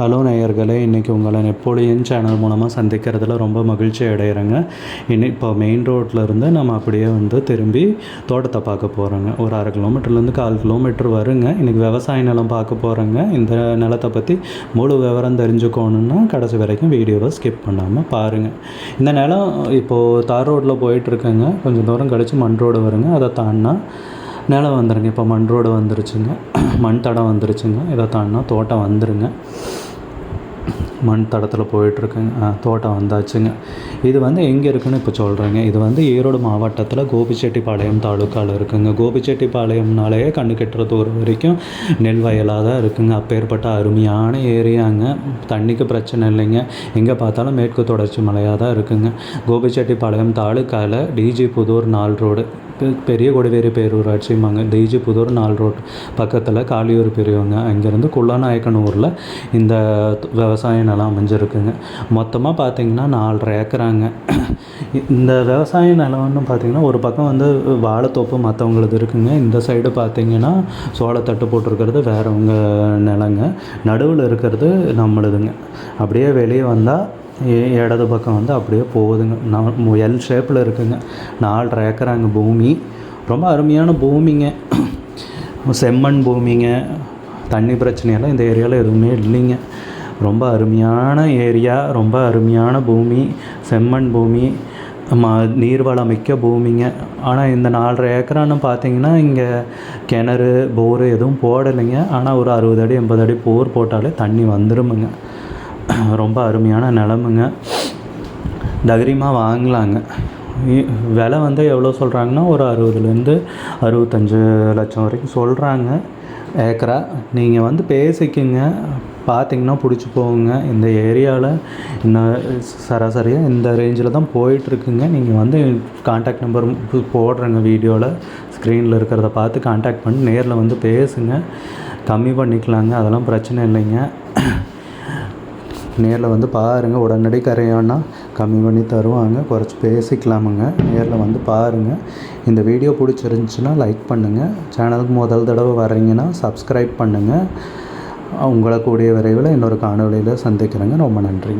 Hello நேயர்களே இன்றைக்கி உங்களை நெப்போலியன் சேனல் மூலமாக சந்திக்கிறதுல ரொம்ப மகிழ்ச்சி அடைகிறேங்க இன்னும் இப்போ மெயின் ரோட்டில் இருந்து நம்ம அப்படியே வந்து திரும்பி தோட்டத்தை பார்க்க போகிறோங்க ஒரு அரை கிலோமீட்டர்லேருந்து கால் கிலோமீட்டர் வருங்க. இன்றைக்கி விவசாய நிலம் பார்க்க போகிறோங்க இந்த நிலத்தை பற்றி முழு விவரம் தெரிஞ்சுக்கணுன்னா கடைசி வரைக்கும் வீடியோவை ஸ்கிப் பண்ணாமல் பாருங்கள் இந்த நிலம் இப்போது தார் ரோட்டில் போயிட்டுருக்கேங்க. கொஞ்சம் தூரம் கழித்து மண் ரோடு வருங்க. அதை தாண்டினா நிலம் வந்துருங்க. இப்போ மண் ரோடு வந்துருச்சுங்க. மண் தடம் வந்துருச்சுங்க. இதை தாண்டினா தோட்டம் வந்துருங்க. மண் தடத்தில் போயிட்டுருக்குங்க தோட்டம் வந்தாச்சுங்க. இது வந்து எங்கே இருக்குன்னு இப்போ சொல்கிறேங்க இது வந்து ஈரோடு மாவட்டத்தில் கோபிச்செட்டிப்பாளையம் தாலுக்காவில் இருக்குங்க. கோபிச்செட்டிப்பாளையம்னாலேயே கண்ணு கெட்டுற தூரம் வரைக்கும் நெல் வயலாக தான் இருக்குங்க. அப்பேற்பட்ட அருமையான ஏரியாங்க. தண்ணிக்கு பிரச்சனை இல்லைங்க. எங்கே பார்த்தாலும் மேற்கு தொடர்ச்சி மலையாக தான் இருக்குங்க. கோபிச்செட்டிப்பாளையம் தாலுக்காவில் டிஜி புதூர் நாள் ரோடு. பெரிய கொடிவேரி பேரூராட்சிம்பாங்க. டிஜி புதூர் நாள் ரோட் பக்கத்தில் காளியூர் பெரியவங்க. அங்கேருந்து குள்ளநாயக்கனூரில் இந்த விவசாய நிலம் அமைஞ்சிருக்குங்க. மொத்தமாக பார்த்திங்கன்னா நாலரை ஏக்கராங்க. இந்த விவசாய நிலம்னு பார்த்தீங்கன்னா ஒரு பக்கம் வந்து வாழைத்தோப்பு மற்றவங்களது இருக்குங்க. இந்த சைடு பார்த்தீங்கன்னா சோளத்தட்டு போட்டிருக்கிறது வேறவங்க நிலங்க. நடுவில் இருக்கிறது நம்மளுதுங்க. அப்படியே வெளியே வந்தால் இடது பக்கம் வந்து அப்படியே போகுதுங்க. நான் எல் ஷேப்பில் இருக்குங்க. நாலரை ஏக்கராங்க பூமி. ரொம்ப அருமையான பூமிங்க. செம்மண் பூமிங்க. தண்ணி பிரச்சனையெல்லாம் இந்த ஏரியாவில் எதுவுமே இல்லைங்க. ரொம்ப அருமையான ஏரியா ரொம்ப அருமையான பூமி செம்மண் பூமி ம நீர்வளம் மிக்க பூமிங்க. ஆனால் இந்த நாலரை ஏக்கரான்னு பார்த்தீங்கன்னா இங்கே கிணறு போரு எதுவும் போடலைங்க. ஆனால் ஒரு அறுபது அடி எண்பது அடி போர் போட்டாலே தண்ணி வந்துருமுங்க. ரொம்ப அருமையான நிலமுங்க. தைரியமாக வாங்கலாங்க. இ- விலை வந்து எவ்வளோ சொல்கிறாங்கன்னா ஒரு அறுபதுலேருந்து அறுபத்தஞ்சு லட்சம் வரைக்கும் சொல்கிறாங்க ஏக்கரா நீங்கள் வந்து பேசிக்குங்க. பார்த்தீங்கன்னா பிடிச்சி போகுங்க. இந்த ஏரியாவில் இன்னும் சராசரியாக இந்த ரேஞ்சில் தான் போயிட்டுருக்குங்க. நீங்கள் வந்து காண்டாக்ட் நம்பர் போடுறேங்க வீடியோவில் ஸ்க்ரீனில் இருக்கிறத பார்த்து காண்டாக்ட் பண்ணி நேரில் வந்து பேசுங்க. கம்மி பண்ணிக்கலாங்க. அதெல்லாம் பிரச்சனை இல்லைங்க. நேரில் வந்து பாருங்கள் உடனடி கரையானா கம்மி பண்ணி தருவாங்க. குறைச்சி பேசிக்கலாமுங்க. நேரில் வந்து பாருங்கள் இந்த வீடியோ பிடிச்சிருந்துச்சுன்னா லைக் பண்ணுங்கள் சேனலுக்கு முதல் தடவை வரீங்கன்னா சப்ஸ்கிரைப் பண்ணுங்கள் உங்களை கூடிய விரைவில் இன்னொரு காணொளியில் சந்திக்கிறேங்க. ரொம்ப நன்றிங்க.